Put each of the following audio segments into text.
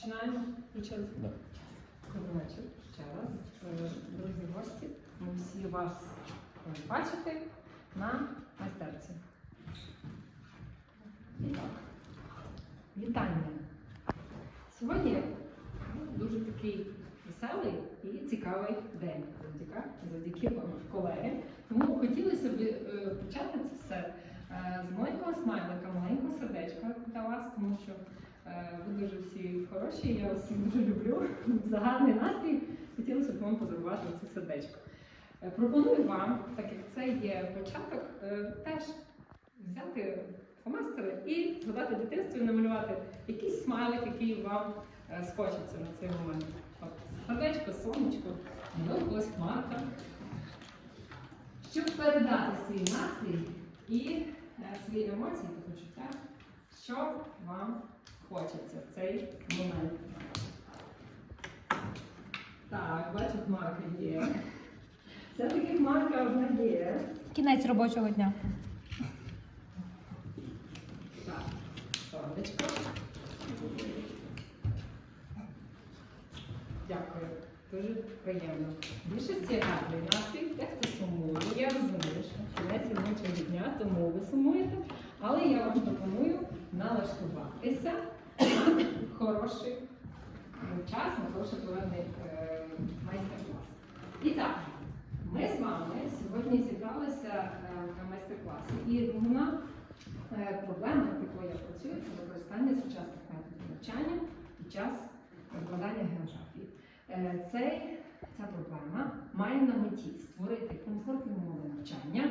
Починаємо. Включили. Да. Добрий вечір ще раз. Е, Друзі гості, ми всі вас е, бачити на майстерці. І так, вітання. Сьогодні ну, дуже такий веселий і цікавий день. Завдяки, завдяки вам, колеги. Тому хотілося б е, почати це все з маленького смайлика, маленького сердечка для вас, тому що ви дуже всі хороші, я вас дуже люблю. За гарний настрій хотілося б вам подарувати це сердечко. Е, Пропоную вам, так як це є початок, е, теж взяти фломастери і згадати дитинство і намалювати якийсь смайлик, який вам е, скочиться на цей момент. Сердечко, сонечко, колись хмарка. Щоб передати свій настрій і е, свої емоції та почуття, що вам хочеться в цей момент. Так, бачу, хмарка є. Все-таки хмарка одна є. Кінець робочого дня. Так, сонечко. Дякую. Дуже приємно. Більшості гарний настрій, дехто сумує. Я розумію, що кінець робочого дня, тому ви сумуєте. Але я вам пропоную налаштуватися на хороший час, на хороший проведений е, майстер-клас. І так, ми з вами сьогодні зібралися е, на майстер-класі. І головна е, проблема, з якою я працюю, це використання сучасних методів навчання під час викладання географії. Е, Цей, ця проблема має на меті створити комфортні умови навчання,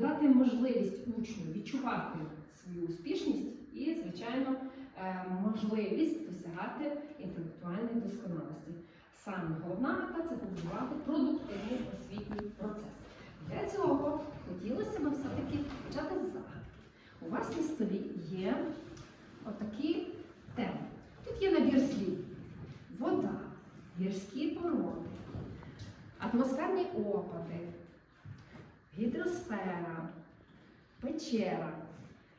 дати можливість учню відчувати свою успішність і, звичайно, е, можливість досягати інтелектуальної досконалості. Саме головна мета це побудувати продуктивний освітній процес. Для цього хотілося б все-таки почати з загадки. У вас на столі є отакі теми. Тут є набір слів: вода, гірські породи, атмосферні опади, гідросфера, печера.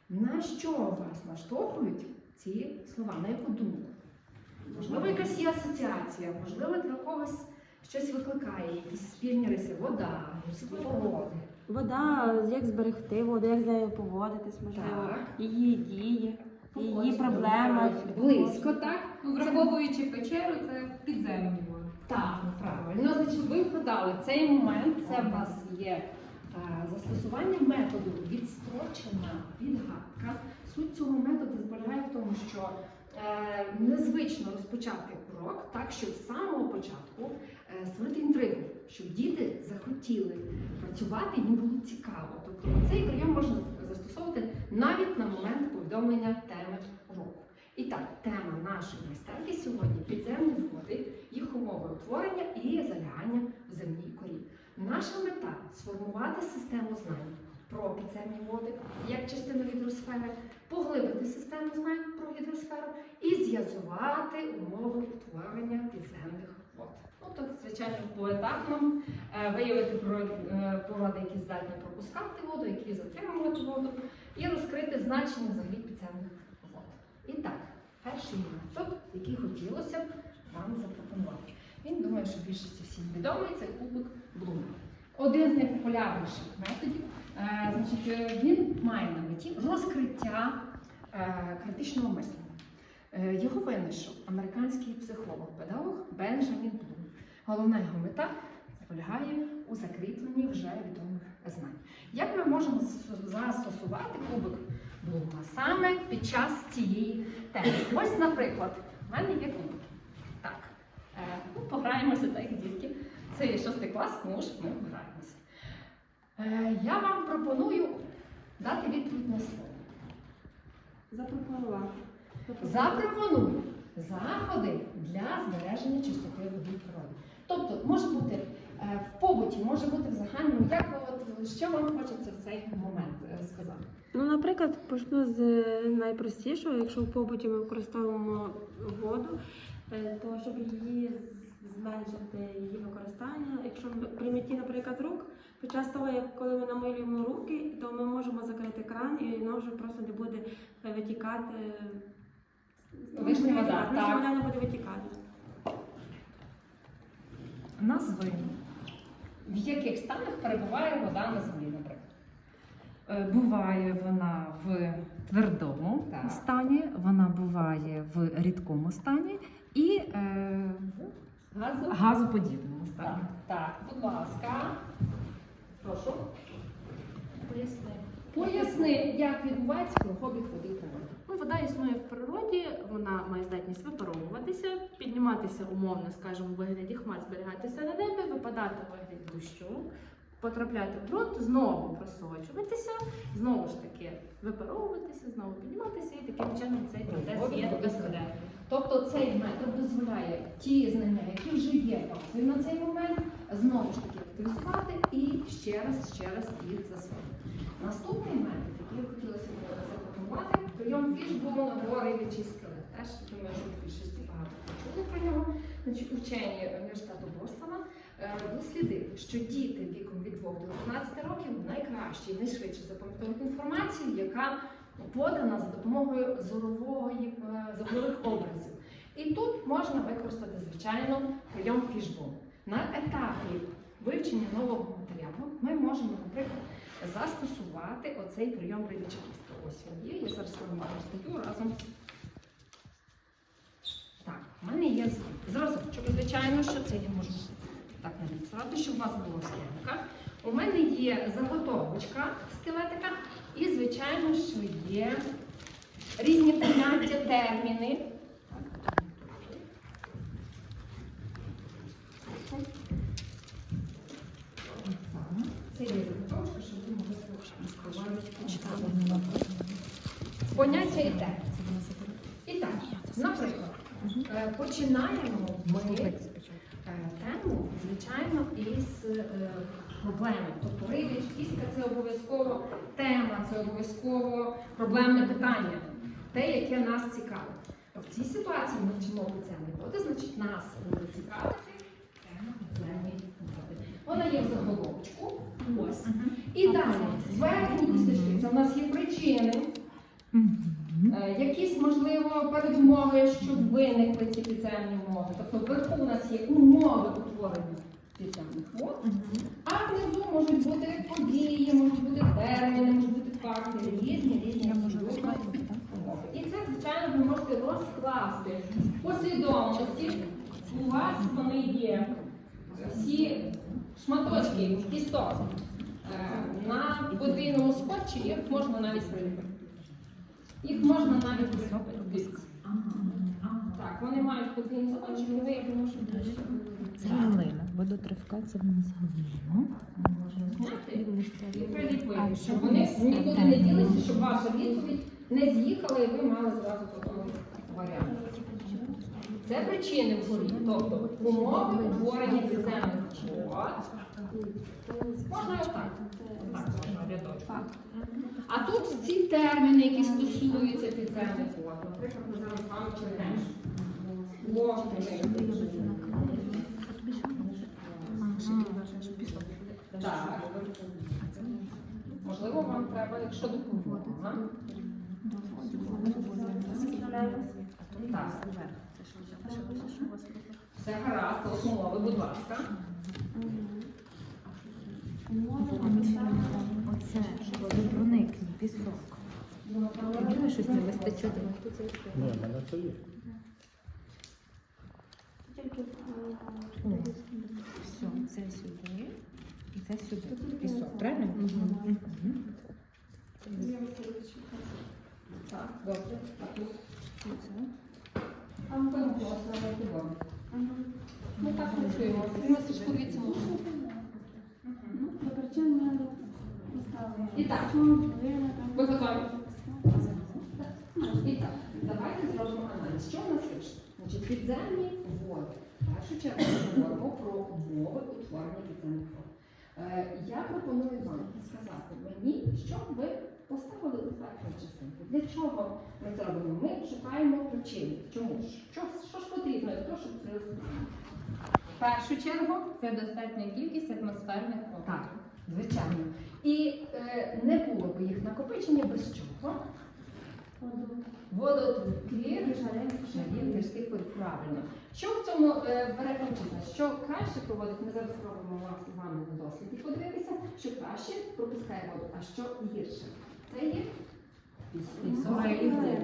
На що вас наштовхують ці слова? На яку думку? Можливо, якась є асоціація, можливо, для когось щось викликає, якісь спільні риси, вода, гірські породи. Вода, як зберегти воду, як з нею поводитись, можливо, Так. її дії, її проблеми. Близько, так? Ну, враховуючи печеру, це підземні води. Так, правильно. Значить, ви вгадали цей момент. Це в нас є е, застосування методу відстрочена відгадка. Суть цього методу полягає в тому, що е, незвично розпочати урок так, щоб з самого початку е, створити інтригу, щоб діти захотіли працювати, їм було цікаво. Тобто цей прийом можна застосовувати навіть на момент повідомлення теми уроку. І так, тема нашої майстерки сьогодні підземні води, їх умови утворення і залягання в земній корі. Наша мета сформувати систему знань про підземні води як частину гідросфери, поглибити систему знань про гідросферу і зв'язувати умови утворення підземних вод. Тут, звичайно, поетапно е, виявити е, породи, які здатні пропускати воду, які затримувати воду, і розкрити значення взагалі підземних вод. І так, перший метод, який хотілося б вам запропонувати. Він думаю, що більшості всім відомий, це кубик Блума. Один з найпопулярніших методів. Е, значить, е, він має на меті розкриття е, критичного мислення. Його винайшов американський психолог, педагог Бенджамін Блум. Головна його мета полягає у закріпленні вже відомих знань. Як ми можемо застосувати кубик Блума саме під час цієї теми? Ось, наприклад, в мене є кубик. Так, ну, пограємося так, дітки. Це є шостий клас, тому що ми пограємося. Е, я вам пропоную дати відповідь на слово. Запропонувати. Запропоную заходи для збереження чистоти води і природи. Тобто може бути е, в побуті, може бути в загальному. Як ви от що вам хочеться в цей момент е, сказати? Ну, наприклад, почну з найпростішого, якщо в побуті ми використовуємо воду, е, то щоб її з- зменшити її використання, якщо ми при митті, наприклад, рук, під час того, як коли ми намилюємо руки, то ми можемо закрити кран і воно вже просто не буде е, витікати Вишня вода, так. вода не буде витікати. Назви. В яких станах перебуває вода на землі, наприклад? Е, Буває вона в твердому Так. стані, вона буває в рідкому стані і е, Газу? стані. Так, так, будь ласка. Прошу. Поясни. Поясни, як відбувається кругобіг води. Ну, вода існує в природі, вона має здатність випаровуватися, підніматися умовно, скажімо, у вигляді хмар, зберігатися на небі, випадати у вигляді дощу, потрапляти в ґрунт, знову просочуватися, знову ж таки випаровуватися, знову підніматися, і таким чином цей процес є безперервний. Тобто цей метод дозволяє ті знання, які вже є базою на цей момент, знову ж таки активізувати і ще раз, ще раз їх засвоїти. Наступний метод, який хотілося б запропонувати, прийом фішбону горевичий скелет. Теж думаю, що в більшості багато почули про нього. Значить, учені університету Бостона е, дослідили, що діти віком від 2 до 15 років найкраще і найшвидше запам'ятовують інформацію, яка подана за допомогою зорової, е, зорових образів. І тут можна використати, звичайно, прийом фішбону. На етапі вивчення нового матеріалу ми можемо, наприклад, застосувати оцей прийом рибічакістки. Ось він є, я зараз вам розстаю разом. Так, в мене є зразочок. Звичайно, що це я можу так написати, щоб у вас було схемка. У мене є заготовочка скелетика, і, звичайно, що є різні поняття, терміни. Це є заготовочка, щоб ви могли почитати. Поняття і терміни. І так, наприклад, е, починаємо ми е, тему, звичайно, із е, проблеми. Тобто рибіч, кістка це обов'язково тема, це обов'язково проблемне питання, те, яке нас цікавить. В цій ситуації ми вчимо підземні води, значить нас буде цікавити тема підземні води. Вона є в заголовочку. Ось. І далі, верхні кісточки, це в нас є причини. Е, Якісь, можливо, передумови, щоб виникли ці підземні умови. Тобто вверху у нас є умови утворення підземних вод, а внизу можуть бути події, можуть бути терміни, можуть бути факти, різні, різні умови. І це, звичайно, ви можете розкласти послідовності. У вас вони є всі шматочки кісток е, на подвійному скотчі, їх можна навіть приліпити. Їх можна навіть приліпити. Мають подвійний скотч, і ви як можете Це глина. Водотривка це в нас глина. і приліпити, щоб вони нікуди не ділися, щоб ваша відповідь не з'їхала і ви мали зразу по тому варіанту. Це причини вгорі, тобто умови утворення підземних вод. Можна отак. Так, можна. А тут ці терміни, які стосуються підземних вод. Наприклад, ми зараз з вами читаємо. Так. Можливо, вам треба, якщо допомога. Так. Все гаразд, ось умови, будь ласка. Оце водопроникний пісок. Єдине, щось не вистачить. Ні, в мене це є. О, все, це сюди і це сюди. Пісок, правильно? Мгм. Так, добре. А тут? А ми так працюємо. Примасочку від цього. І так, ви готові? І так, давайте зробимо аналіз. Що у нас вийшло? Значить, підземні води. В першу чергу ми говоримо про умови утворення підземних вод. Е, я пропоную вам сказати мені, що ви поставили у верхню частинку. Для чого ми це робимо? Ми шукаємо причини. Чому? Що, що ж потрібно для того, щоб це розповісти? В першу чергу це достатня кількість атмосферних опадів. Так, звичайно. І е, не було б їх накопичення без чого. Водотвір, жалів гірських вод. Правильно. Що в цьому е, бере участь? Що краще проводить? Ми зараз спробуємо з вами на досліді подивитися, що краще пропускає воду, а що гірше. Це є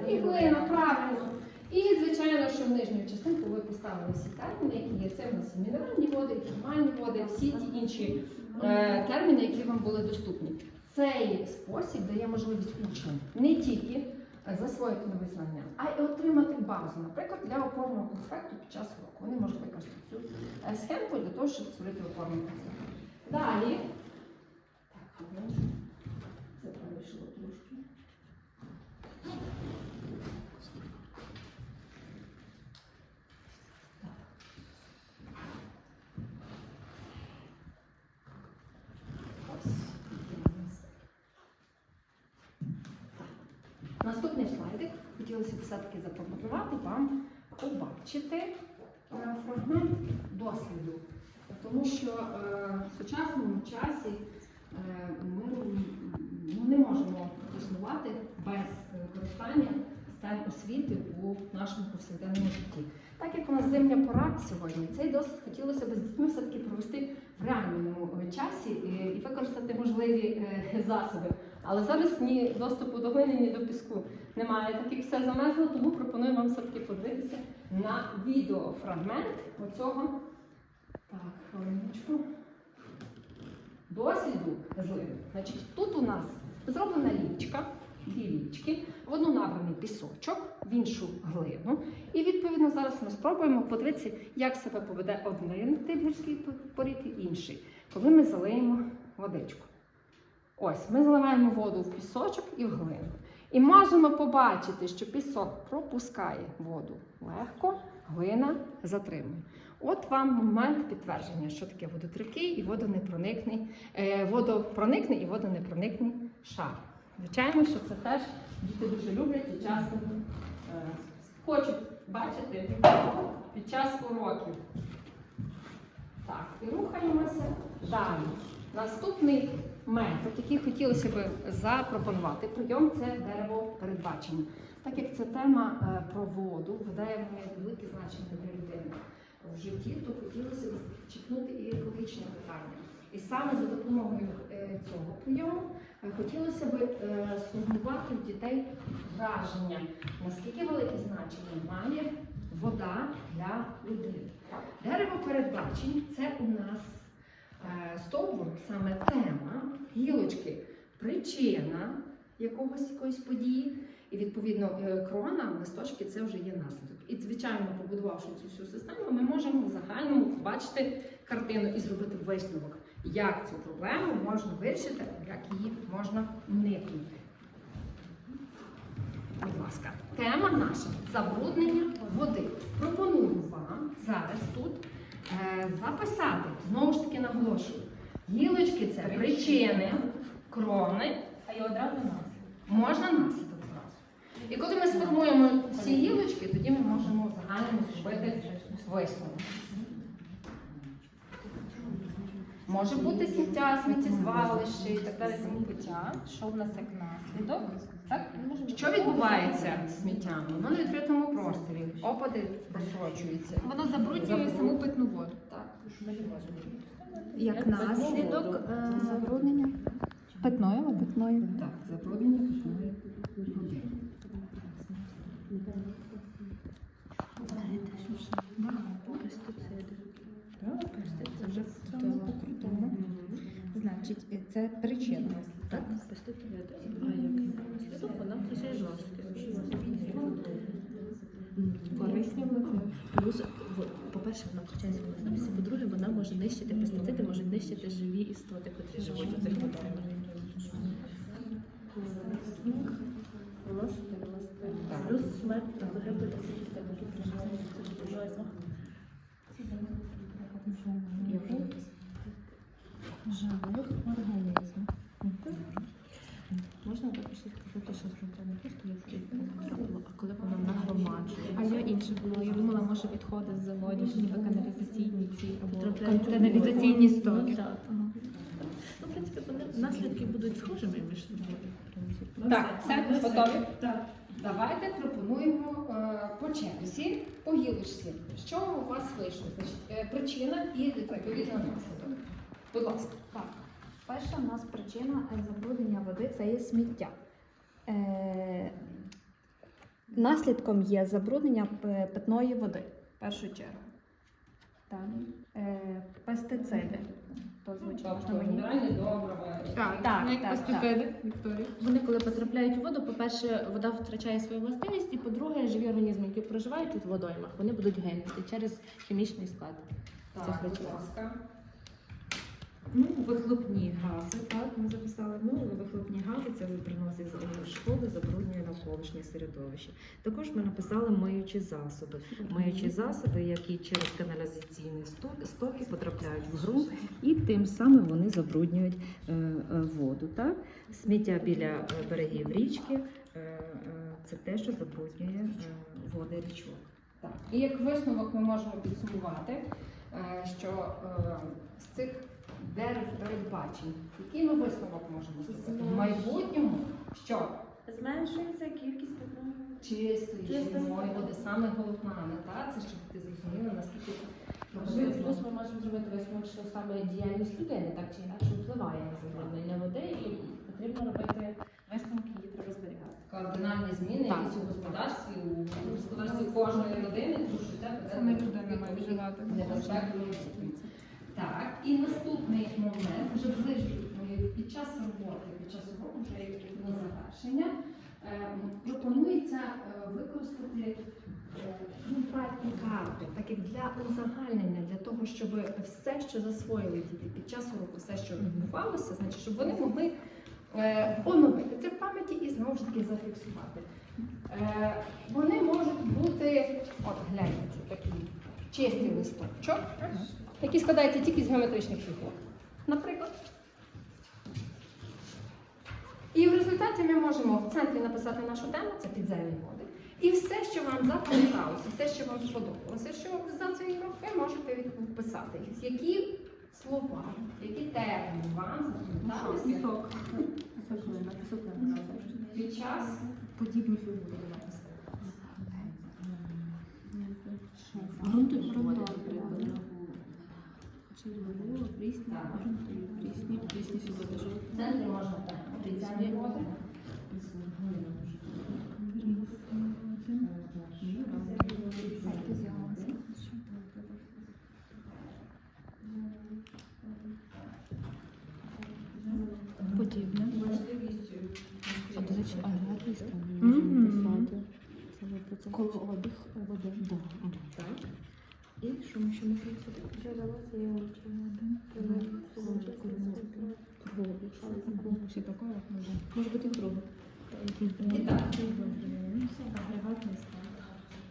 і глина. Правильно. І, звичайно, що в нижню частинку ви поставили всі терміни, які є. Це в нас і мінеральні води, і термальні води, всі ті інші е, терміни, які вам були доступні. Цей спосіб дає можливість учням не тільки засвоїти нові знання, а й отримати базу, наприклад, для опорного конспекту під час року. Вони можуть використати цю е, схемку для того, щоб створити опорний конспект. Далі. Так, хвилиночку. це перейшло трошки. Ось. Наступний слайдик хотілося б все-таки запропонувати вам побачити е, фрагмент досвіду. Тому що е, в сучасному часі е, ми ну, не можемо існувати без використання стан освіти у нашому повсякденному житті. Так як у нас зимня пора сьогодні, цей досвід хотілося б з дітьми все-таки провести в реальному часі і, використати можливі засоби. Але зараз ні доступу до глини, ні до піску немає, так як все замерзло, тому пропоную вам все-таки подивитися на відеофрагмент оцього. Так, хвилиночку. Досвіду зливи. Значить, тут у нас зроблена лічка, дві лічки, в одну набраний пісочок, в іншу глину. І відповідно зараз ми спробуємо подивитися, як себе поведе один тип гірської порід і інший, коли ми залиємо водичку. Ось, ми заливаємо воду в пісочок і в глину. І можемо побачити, що пісок пропускає воду легко, глина затримує. От вам момент підтвердження, що таке водотривкий і водонепроникний, е, водопроникний і водонепроникний шар. Звичайно, що це теж діти дуже люблять і часто е, хочуть бачити під час уроків. Так, і рухаємося далі. Наступний метод, який хотілося б запропонувати, прийом це дерево передбачення. Так як це тема е, про воду, вода має велике значення для людини в житті, то хотілося б чіпнути і екологічне питання. І саме за допомогою е, цього прийому е, хотілося б сформувати в дітей враження, наскільки велике значення має вода для людини. Дерево передбачень це у нас стовбур, саме тема, гілочки, причина якогось якоїсь події. І відповідно е, крона, листочки це вже є наслідок. І звичайно, побудувавши цю всю систему, ми можемо в загальному побачити картину і зробити висновок, як цю проблему можна вирішити, як її можна уникнути. Будь ласка, тема наша забруднення води. Пропоную вам зараз тут е, записати, знову ж таки наголошую. Гілочки це причини, крони, А й одразу наслідок. можна наслідок зразу. І коли ми сформуємо всі гілочки, тоді ми можемо загально зробити висновок. Може бути сміття, сміттєзвалище і так далі. тому подібне. Що в нас як наслідок? Так? Що відбувається з сміттям? Воно на відкритому просторі, опади просочуються. Воно забруднює саму питну воду. Так. Як наслідок е, забруднення питної води. Питної. Так, забруднення питної води. Це причина. Так, А як вона жорстка. Корисні Плюс, по-перше, вона втрачає свої по-друге, вона може нищити пестициди, може нищити живі істоти, котрі живуть у цих водах. Плюс смерть та загибель всіх істот, які проживають в цих водоймах. Живих організмів. Можна також сказати, що зробити не просто кілька а коли воно нагромаджує. А я інше було. Я думала, може відходи з заводів, ніби каналізаційні ці або каналізаційні воду. стоки. Ну. Ну, в принципі, вони наслідки будуть схожими між собою. Так, все, готові? Давайте пропонуємо е, по черзі, по гілочці. Що у вас вийшло? Значить, е, причина і відповідно наслідок. Будь ласка. Так, перша у нас причина забруднення води це є сміття. Е, наслідком є забруднення питної води в першу чергу. Далі е, пестициди. То звучить Тобто мені. мінеральні добрива. Так, так, так, так. Вони, коли потрапляють у воду, по-перше, вода втрачає свою властивість, і по-друге, живі організми, які проживають у водоймах, вони будуть гинути через хімічний склад. Так, Цих будь речовин. ласка. Ну, вихлопні гази, так, ми записали. Ну, вихлопні гази це приносить з шкоди, забруднює навколишнє середовище. Також ми написали миючі засоби. Миючі засоби, які через каналізаційні сток- стоки потрапляють в ґрунт, і тим самим вони забруднюють е, е, воду. Так? Сміття біля е, берегів річки це те, що забруднює води річок. Так. І як висновок ми можемо підсумувати, що з цих передбачень, який ми висновок можемо зробити? В майбутньому, що Зменшується кількість чистої живої води. саме головне, так? Це щоб ти зрозуміла, наскільки це важливо. плюс ми можемо зробити висновок, що саме діяльність людини так чи інакше впливає на забруднення води, і потрібно робити висновки, які треба зберігати. Кардинальні зміни Так. якісь у господарстві, у господарстві кожної людини, тому що це людина має вживати. Так, і наступний момент, вже ближче під час роботи, під час року вже як на завершення, е, пропонується е, використати е, контрактні карти, так як для узагальнення, для того, щоб все, що засвоїли діти під час уроку, все, що відбувалося, значить, щоб вони могли е, оновити це в пам'яті і знову ж таки зафіксувати. Е, вони можуть бути, от гляньте, це такий чистий листочок, який складається тільки з геометричних фігур. Наприклад. І в результаті ми можемо в центрі написати нашу тему, це підземні води. І все, що вам запам'яталося, все, що вам сподобалося, що за цей урок ви можете вписати. Які слова, які терміни вам запам'яталися Пісок. Пісоклина, пісоклина. під час Подібні фігури написали. Грунтові води, наприклад. Червоно, прісні, грунтові, прісні, прісні сюди центрі можна так, підземні води. Подібне. А до речі, аграрний стан Мгм. можна написати. Це вже про це. Коло обіг води. Да. Так. І що ми ще можемо сюди? Джерела це є Все таке, може бути друге. І так,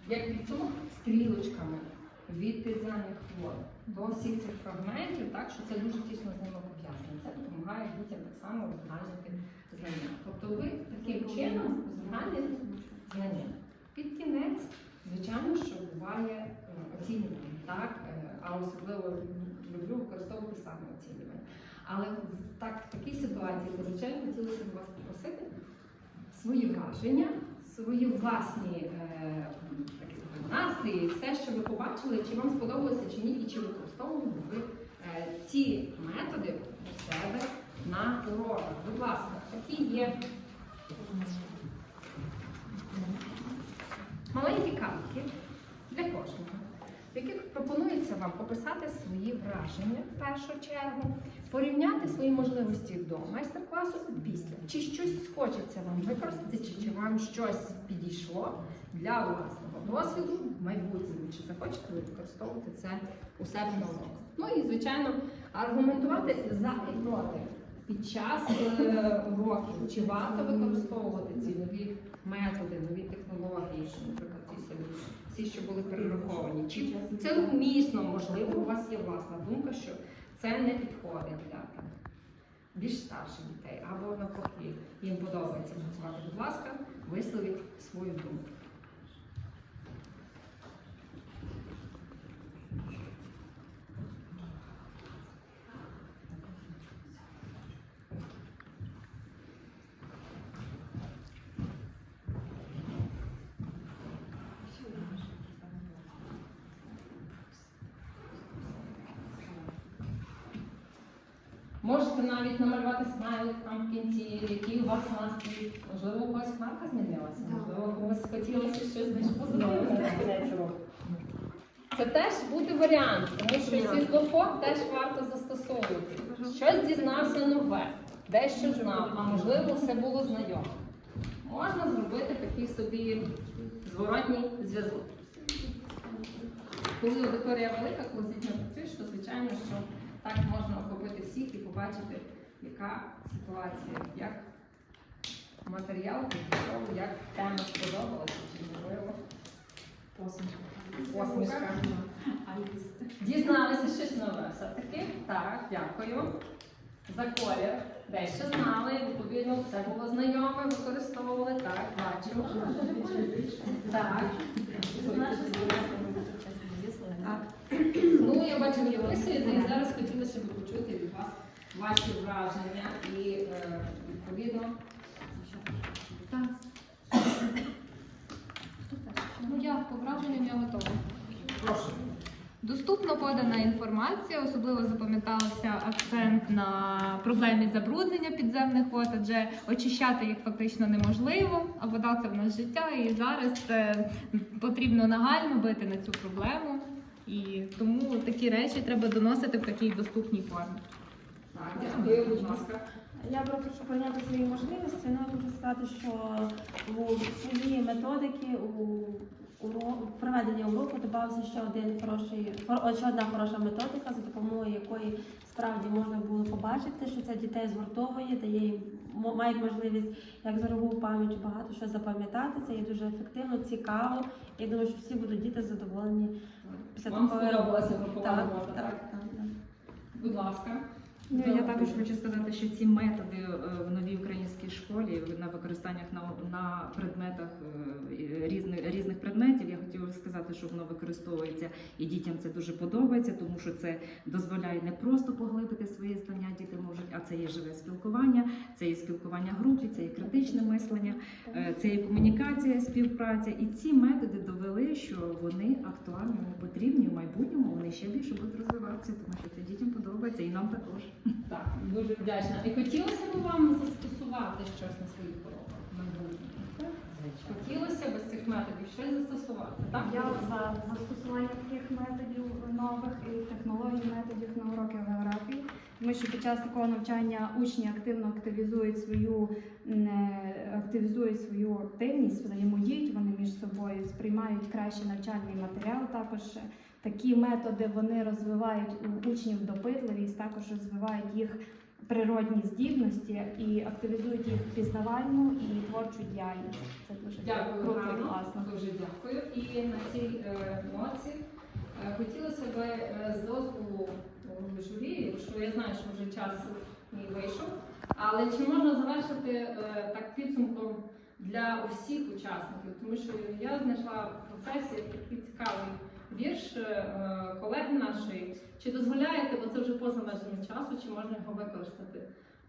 як підсумок стрілочками від підземних вод до всіх цих фрагментів, так що це дуже тісно з ними пов'язано. Це допомагає дітям так само розгалювати знання. Тобто ви таким чином узагальнюєте знання. Під кінець, звичайно, що буває е, оцінювання, так? Е, а особливо люблю використовувати саме оцінювання. Але в так, в такій ситуації, звичайно, хотілося б вас попросити свої враження, свої власні е, настрої, все, що ви побачили, чи вам сподобалося чи ні, і чи використовували ви е, ці методи у себе на уроках. Будь ласка, такі є маленькі картки для кожного, в яких пропонується вам описати свої враження в першу чергу, порівняти свої можливості до майстер-класу після. Чи щось хочеться вам використати, чи, чи вам щось підійшло для власного досвіду в майбутньому, чи захочете ви використовувати це у себе на уроках. Ну і, звичайно, аргументувати за і проти. Під час е, уроків чи варто використовувати ці нові методи, нові технології, що, наприклад, ті самі, всі, що були перераховані. Чи це умісно, можливо, у вас є власна думка, що це не підходить для там, більш старших дітей, або навпаки, їм подобається працювати. Будь ласка, висловіть свою думку. Можете навіть намалювати смайлик там в кінці, який у вас настрій. Можливо, у вас хмарка змінилася, можливо, комусь хотілося щось більш позитивне. Це теж буде варіант, тому що світлофор теж варто застосовувати. Щось дізнався нове, дещо знав, а можливо, все було знайоме. Можна зробити такий собі зворотній зв'язок. Коли аудиторія велика, коли з дітьми працюєш, то звичайно, що так можна охопити всіх і побачити, яка ситуація, як матеріал підійшов, як тема сподобалася, чи можливо посмішка. Дізналися щось нове все-таки. Так, дякую. За колір. Дещо знали, відповідно, це було знайоме, використовували. Так, бачимо. Так. Я бачу, ви описуєте, і зараз хотілося б почути від вас ваші враження і е, відповідно. Ну я по враженням я готова. Прошу. Доступно подана інформація, особливо запам'ятався акцент на проблемі забруднення підземних вод, адже очищати їх фактично неможливо, а вода це в нас життя, і зараз це потрібно нагально бити на цю проблему. І тому такі речі треба доносити в такій доступній формі. Так, дякую, будь ласка. Я щоб прийняти свої можливості, ну хочу сказати, що у цілі методики у проведення уроку додався ще один хороший, хор- ще одна хороша методика, за допомогою якої справді можна було побачити, що це дітей згуртовує, дає їм мають можливість як зорову пам'ять багато що запам'ятати. Це є дуже ефективно, цікаво. Я думаю, що всі будуть діти задоволені Вам сподобалася так, так? так, так. Будь ласка. Ну, я також хочу сказати, що ці методи е, в новій українській школі на використаннях на, на предметах е, різних різних предметів. Я хотіла сказати, що воно використовується і дітям це дуже подобається, тому що це дозволяє не просто поглибити свої знання, діти можуть, а це є живе спілкування, це є спілкування групі, це є критичне мислення, е, це є комунікація, співпраця. І ці методи довели, що вони актуальні, вони потрібні в майбутньому. Вони ще більше будуть розвиватися, тому що це дітям подобається і нам також. Так, дуже вдячна. І хотілося б вам застосувати щось на своїх уроках майбутнє? Хотілося б з цих методів щось застосувати, так? Я за застосування таких методів нових і технологій методів на уроки географії, тому що під час такого навчання учні активно активізують свою е, активізують свою активність, взаємодіють вони між собою, сприймають краще навчальний матеріал. Також такі методи вони розвивають у учнів допитливість, також розвивають їх природні здібності і активізують їх пізнавальну і творчу діяльність. Це дуже Дякую, круто і класно. Дуже дякую. І на цій е, ноці е, хотілося б е, з дозволу е, журі, що я знаю, що вже час мій вийшов, але чи можна завершити так підсумком для усіх учасників? Тому що я знайшла в процесі такий цікавий вірш е, колеги нашої. Чи дозволяєте, бо це вже поза межами часу, чи можна його використати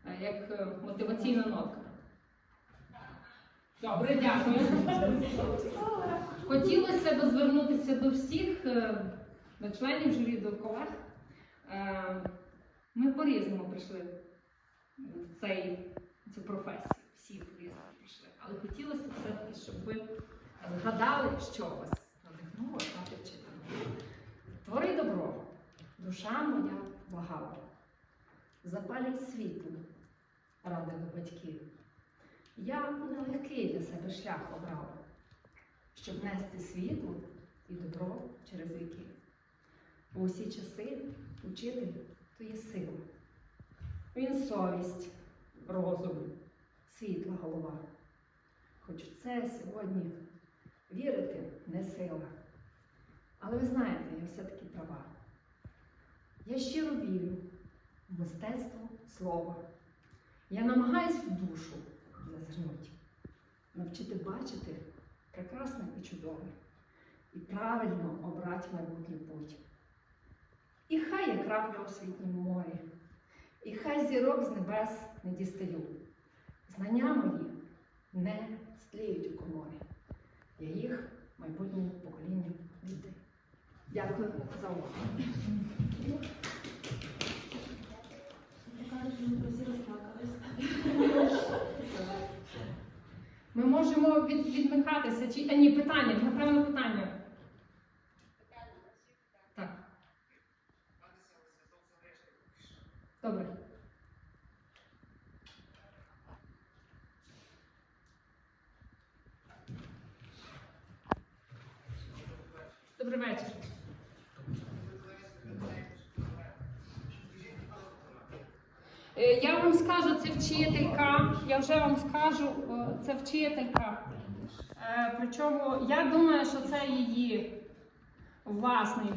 е, як е, мотиваційна нотка? Добре, дякую. Хотілося б звернутися до всіх, до членів журі, до колег. Ми по-різному прийшли в цей, цю професію. Всі по-різному прийшли. Але хотілося б все-таки, щоб ви згадали, що вас надихнуло стати вчителем. Твори добро, душа моя благала. Запалюй світло, ради до батьків. Я нелегкий для себе шлях обрала, щоб нести світло і добро через віки. У усі часи учитель то є сила. Він совість, розум, світла голова. Хоч це сьогодні вірити не сила. Але ви знаєте, я все-таки права. Я щиро вірю в мистецтво слова. Я намагаюсь в душу зазирнуть, навчити бачити прекрасне і чудове, і правильно обрати майбутній путь. І хай я крапля у світнім морі, і хай зірок з небес не дістаю. Знання мої не стліють у коморі. Я їх майбутнім поколінням віддаю. Дякую за увагу. Ми можемо від, відмикатися. Чи... А ні, питання, напевно, питання. Так. Добре. Добрий вечір. Вам скажу, це вчителька. Я вже вам скажу, е, це вчителька. Е, Причому я думаю, що це її власний